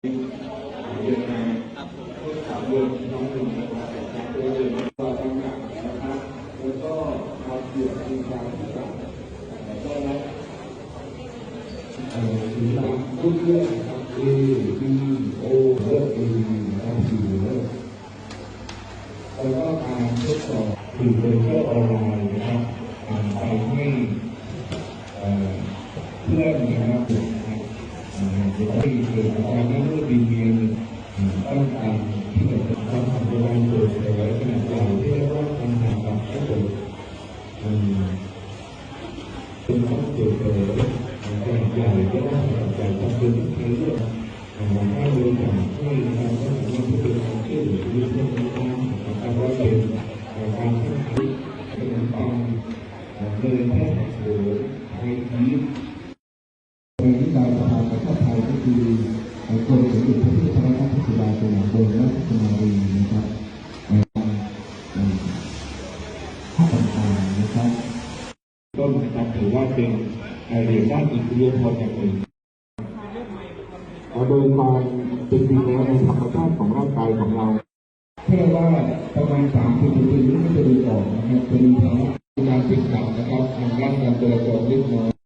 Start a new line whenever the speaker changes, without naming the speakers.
เดือนมาทุกสามเดือนน้องหนึ่งนะครับจากตัวเองก็ต้องหนักนะครับแล้วก็มาเกี่ยวกับการที่ต่างแล้วก็รับเอ่อสีหลังทุกเรื่องครับ A B O เลือก A B นะครับสี่เลือกแล้วก็การทดสอบคือเป็นเรื่อออนไลน์นะครับอ่านไปให้เพื่อนนะครับ นะครับอ่าเดี๋ยวให้เกิดความไม่รู้ดีเมียนอ่องที่จะทำทำการเปิดเผยขนาดใหญ่ที่เรียกว่าปัญหาแบบให้เกิดอืมเป็นข้อการเป็นใช้เรื่องให้บริการให้นะครับก็ถือว่าเป็นการช่วยเหลือเรื่องต่างๆนะครับก็มสภาประถือกรมเด็จพระพุทธรัตนราชสุดาสยามบรมราชกุมารีนะครับภาคต่างๆนะครับต้นนะครับถือว่าเป็นเหรียญด้านอิทธิพลอย่างหนึ่งโดยความเป็นจริงแล้วในธรรมชาติของร่างกายของเราแค่ว่าประมาณสามสิบนาทีนี้ก็จะดูออกนะครับเป็นแผลการติดขัดนะครับทางร่างกายตัวจรเล็กน้อย